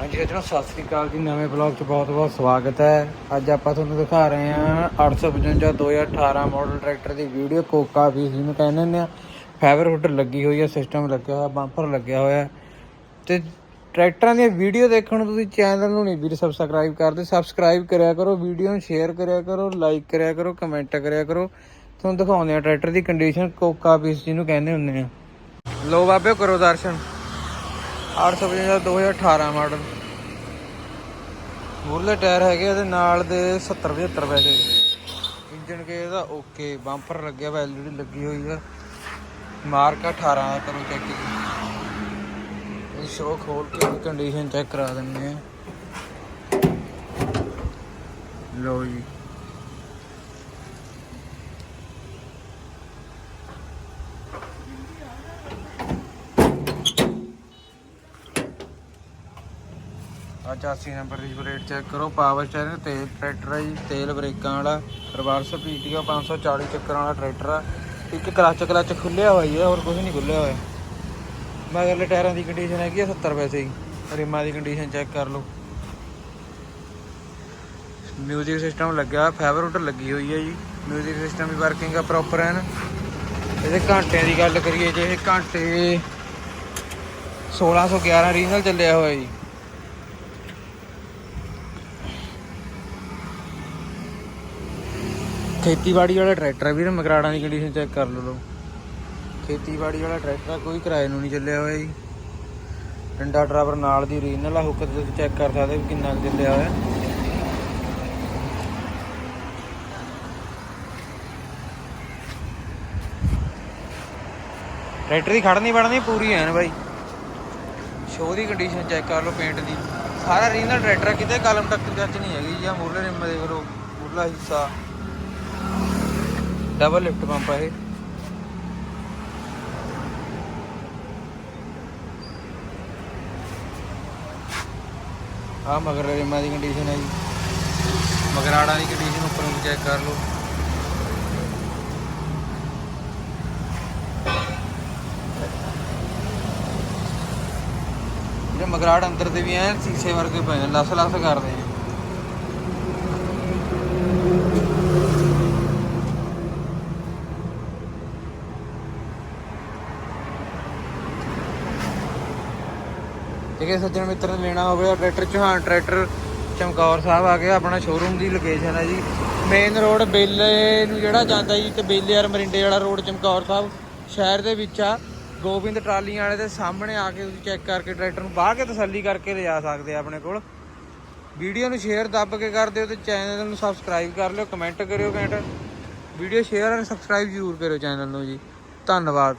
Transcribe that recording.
ਹਾਂਜੀ ਸੱਜਣੋ ਸਤਿ ਸ੍ਰੀ ਅਕਾਲ ਜੀ। ਨਵੇਂ ਬਲੌਗ 'ਚ ਬਹੁਤ-ਬਹੁਤ ਸਵਾਗਤ ਹੈ। ਅੱਜ ਆਪਾਂ ਤੁਹਾਨੂੰ ਦਿਖਾ ਰਹੇ ਹਾਂ 855 2018 ਮਾਡਲ ਟਰੈਕਟਰ ਦੀ ਵੀਡੀਓ ਕੋਕਾ ਵੀ ਜਿਹਨੂੰ ਕਹਿੰਦੇ ਨੇ ਆ ਫਾਈਬਰ ਹੁੱਡ ਲੱਗੀ ਹੋਈ ਹੈ ਸਿਸਟਮ ਲੱਗਿਆ ਹੋਇਆ ਬੰਪਰ ਲੱਗਿਆ ਹੋਇਆ ਹੈ। ਤੇ ਟਰੈਕਟਰਾਂ ਦੀਆਂ ਵੀਡੀਓ ਦੇਖਣ ਨੂੰ ਤੁਸੀਂ ਚੈਨਲ ਨੂੰ ਨਹੀਂ ਵੀਰ ਸਬਸਕ੍ਰਾਈਬ ਕਰਦੇ। ਸਬਸਕ੍ਰਾਈਬ ਕਰਿਆ ਕਰੋ ਵੀਡੀਓ ਨੂੰ ਸ਼ੇਅਰ ਕਰਿਆ ਕਰੋ ਲਾਈਕ ਕਰਿਆ ਕਰੋ ਕਮੈਂਟ ਕਰਿਆ ਕਰੋ। ਤੁਹਾਨੂੰ ਦਿਖਾਉਂਦੇ ਆ ਟਰੈਕਟਰ ਦੀ ਕੰਡੀਸ਼ਨ ਕੋਕਾ ਪੀਸ ਜਿਹਨੂੰ ਕਹਿੰਦੇ ਹੁੰਦੇ ਆ। ਲੋ ਬਾਬੇ, ਕਰੋ ਦਰਸ਼ਨ। 855 2018 ਮਾਡਲ ਮੁਰਲੇ ਟਾਇਰ ਹੈਗੇ ਇਹਦੇ ਨਾਲ ਦੇ 70 75 ਪੈਸੇ। ਇੰਜਨ ਕੇ ਇਹਦਾ ਓਕੇ ਬੰਪਰ ਲੱਗਿਆ ਵਾ ਐਲਈਡੀ ਲੱਗੀ ਹੋਈ ਆ। ਮਾਰਕ 18 ਦਾ ਕਰੋ ਚੈੱਕ ਇਹ ਸ਼ੋ ਖੋਲ ਕੇ ਕੰਡੀਸ਼ਨ ਚੈੱਕ ਕਰਾ ਦਿੰਦੇ ਆ। ਲੋ ਜੀ। ਆ 84 ਨੰਬਰ ਰਿਜਬਰੇਟ ਚੈੱਕ ਕਰੋ ਪਾਵਰ ਸਟੀਅਰਿੰਗ ਤੇਲ ਟਰੈਕਟਰ ਹੈ ਜੀ, ਤੇਲ ਬ੍ਰੇਕਾਂ ਵਾਲਾ ਰਿਵਰਸ ਪੀਟੀਓ 540 ਚੱਕਰਾਂ ਵਾਲਾ ਟਰੈਕਟਰ ਆ। ਇੱਕ ਕਲਚ ਕਲਚ ਖੁੱਲਿਆ ਹੋਇਆ ਜੀ, ਹੋਰ ਕੁਝ ਨਹੀਂ ਖੁੱਲਿਆ ਹੋਇਆ। ਮਗਰਲੇ ਟਾਇਰਾਂ ਦੀ ਕੰਡੀਸ਼ਨ ਹੈਗੀ ਆ 70 ਪੈਸੇ ਹੀ ਰਿਮਾਂ ਦੀ ਕੰਡੀਸ਼ਨ ਚੈੱਕ ਕਰ ਲਓ। ਮਿਊਜ਼ਿਕ ਸਿਸਟਮ ਲੱਗਿਆ ਫੈਵਰਟ ਲੱਗੀ ਹੋਈ ਹੈ ਜੀ। ਮਿਊਜ਼ਿਕ ਸਿਸਟਮ ਵੀ ਵਰਕਿੰਗ ਆ ਪ੍ਰੋਪਰ ਹੈ ਨਾ ਇਹਦੇ ਘੰਟਿਆਂ ਦੀ ਗੱਲ ਕਰੀਏ ਜੇ ਇਹ ਘੰਟੇ 1611 ਰੀਜਨਲ ਚੱਲਿਆ ਹੋਇਆ ਜੀ। ਖੇਤੀਬਾੜੀ ਵਾਲਾ ਟਰੈਕਟਰ ਆ ਵੀਰ ਮਗਰਾੜਾਂ ਦੀ ਕੰਡੀਸ਼ਨ ਚੈੱਕ ਕਰ ਲਓ ਖੇਤੀਬਾੜੀ ਵਾਲਾ ਟਰੈਕਟਰ ਕੋਈ ਕਿਰਾਏ ਨੂੰ ਨਹੀਂ ਚੱਲਿਆ ਹੋਇਆ ਜੀ। ਡੰਡਾ ਡਰਾਈਵਰ ਨਾਲ ਦੀ ਰੀਜਨਲ ਆ ਹੁੱਕ ਤੇ ਚੈੱਕ ਕਰ ਸਕਦੇ ਵੀ ਕਿੰਨਾ ਕੁ ਚੱਲਿਆ ਹੋਇਆ। ਟਰੈਕਟਰ ਦੀ ਖੜਨੀ ਵੜਨੀ ਪੂਰੀ ਐਨ ਬਾਈ। ਸ਼ੋਅ ਦੀ ਕੰਡੀਸ਼ਨ ਚੈੱਕ ਕਰ ਲਓ ਪੇਂਟ ਦੀ। ਸਾਰਾ ਰੀਜਨਲ ਟਰੈਕਟਰ ਕਿਤੇ ਕਲਮ ਟੱਕਰ ਚੱਚ ਨਹੀਂ ਹੈਗੀ ਜਾਂ ਮੂਰਲੇ ਰਿਮ ਦੇਖ ਲਓ ਮੂਰਲਾ ਹਿੱਸਾ। ਡਬਲ ਲਿਫਟ ਪੰਪ ਹੈ ਆ ਮਗਰ ਰਿਮਾਂ ਦੀ ਕੰਡੀਸ਼ਨ ਹੈ ਜੀ। ਮਗਰਾੜਾਂ ਦੀ ਕੰਡੀਸ਼ਨ ਉੱਪਰੋਂ ਚੈੱਕ ਕਰ ਲਓ। ਜਿਹੜੇ ਮਗਰਾੜ ਅੰਦਰ ਦੇ ਵੀ ਐ ਸੀਸੇ ਵਰਗੇ ਪਏ ਨੇ ਲਸ ਲਸ ਕਰਦੇ ਆ। ਠੀਕ ਸੱਜਣ ਮਿੱਤਰ ਨੇ ਲੈਣਾ ਹੋਵੇ ਟਰੈਕਟਰ ਚੌਹਾਨ, ਟਰੈਕਟਰ ਚਮਕੌਰ ਸਾਹਿਬ ਆ ਕੇ ਆਪਣਾ ਸ਼ੋਰੂਮ ਦੀ ਲੋਕੇਸ਼ਨ ਹੈ ਜੀ। ਮੇਨ ਰੋਡ ਬੇਲੇ ਨੂੰ ਜਿਹੜਾ ਜਾਂਦਾ ਜੀ, ਤੇ ਬੇਲੇ ਔਰ ਮਰਿੰਡੇ ਵਾਲਾ ਰੋਡ ਚਮਕੌਰ ਸਾਹਿਬ ਸ਼ਹਿਰ ਦੇ ਵਿੱਚ ਆ। ਗੋਬਿੰਦ ਟਰਾਲੀਆਂ ਵਾਲੇ ਦੇ ਸਾਹਮਣੇ ਆ ਕੇ ਤੁਸੀਂ ਚੈੱਕ ਕਰਕੇ ਟਰੈਕਟਰ ਨੂੰ ਬਾਹ ਕੇ ਤਸੱਲੀ ਕਰਕੇ ਲਿਜਾ ਸਕਦੇ ਆ ਆਪਣੇ ਕੋਲ। ਵੀਡੀਓ ਨੂੰ ਸ਼ੇਅਰ ਦੱਬ ਕੇ ਕਰ ਦਿਓ ਤੇ ਚੈਨਲ ਨੂੰ ਸਬਸਕ੍ਰਾਈਬ ਕਰ ਲਿਓ ਕਮੈਂਟ ਕਰਿਓ ਕਮੈਂਟ ਵੀਡੀਓ ਸ਼ੇਅਰ ਔਰ ਸਬਸਕ੍ਰਾਈਬ ਜ਼ਰੂਰ ਕਰਿਓ ਚੈਨਲ ਨੂੰ ਜੀ। ਧੰਨਵਾਦ।